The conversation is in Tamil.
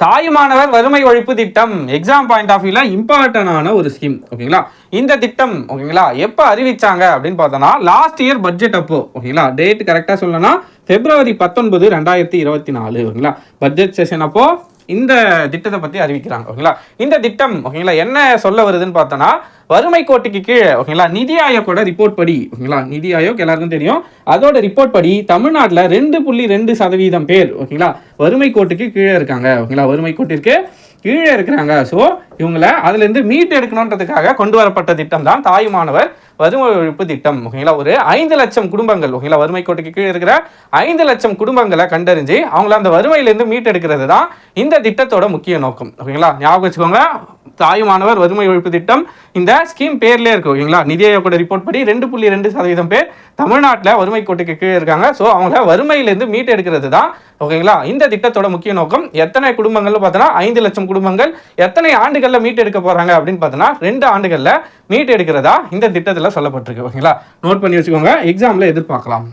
தாயுமானவர் வறுமை ஒழிப்பு திட்டம். எக்ஸாம் பாயிண்ட் ஆஃப் வியூல இம்பார்ட்டன்டான ஒரு ஸ்கீம் ஓகேங்களா இந்த திட்டம் ஓகேங்களா எப்போ அறிவிச்சாங்க அப்படின்னு பார்த்தோன்னா லாஸ்ட் இயர் பட்ஜெட் அப்போ ஓகேங்களா டேட் கரெக்டாக சொல்லணும்னா பிப்ரவரி பத்தொன்பது ரெண்டாயிரத்தி இருபத்தி நாலு ஓகேங்களா பட்ஜெட் செஷன் அப்போ இந்த திட்டத்தை பற்றி அறிவிக்கிறாங்க ஓகேங்களா? இந்த திட்டம் ஓகேங்களா என்ன சொல்ல வருதுன்னு பார்த்தோன்னா வறுமை கோட்டுக்கு கீழே ஓகேங்களா நிதி ஆயோக்கோட ரிப்போர்ட் படி ஓகேங்களா நிதி ஆயோக் எல்லாருக்கும் தெரியும். அதோட ரிப்போர்ட் படி தமிழ்நாட்டில் ரெண்டு புள்ளி ரெண்டு சதவீதம் பேர் ஓகேங்களா வறுமை கோட்டுக்கு கீழே இருக்காங்க ஓகேங்களா வறுமை கோட்டிற்கு கீழே இருக்கிறாங்க. ஸோ இவங்களை அதுலேருந்து மீட்டு எடுக்கணுன்றதுக்காக கொண்டு வரப்பட்ட திட்டம் தான் தாயுமானவர் வறுமை ஒழிப்பு திட்டம். ஓகேங்களா? ஒரு ஐந்து லட்சம் குடும்பங்கள் ஓகேங்களா? வறுமை கோட்டுக்கு கீழே இருக்கிற ஐந்து லட்சம் குடும்பங்களை கண்டறிஞ்சு அவங்கள அந்த வறுமையிலேருந்து மீட்டெடுக்கிறது தான் இந்த திட்டத்தோட முக்கிய நோக்கம். ஓகேங்களா? ஞாபகம் வச்சுக்கோங்க தாயுமானவர் வறுமை ஒழிப்பு திட்டம் இந்த ஸ்கீம் பேர்லேயே இருக்கு ஓகேங்களா? நிதி ஆயோக்கோட ரிப்போர்ட் படி ரெண்டு புள்ளி ரெண்டு சதவீதம் பேர் தமிழ்நாட்டில் வறுமை கோட்டுக்கு கீழே இருக்காங்க. ஸோ அவங்கள வறுமையிலேருந்து மீட்டெடுக்கிறது தான் ஓகேங்களா? இந்த திட்டத்தோட முக்கிய நோக்கம். எத்தனை குடும்பங்கள்னு பார்த்தோன்னா ஐந்து லட்சம் குடும்பங்கள். எத்தனை ஆண்டுகள் ஆண்டுகளில் மீட் எடுக்க போறாங்க அப்படின்னு பார்த்தோன்னா ரெண்டு ஆண்டுகளில் மீட் எடுக்கிறதா இந்த திட்டத்தில் சொல்லப்பட்டிருக்கு ஓகேங்களா? நோட் பண்ணி வச்சுக்கோங்க. எக்ஸாமில் எதிர்பார்க்கலாம்.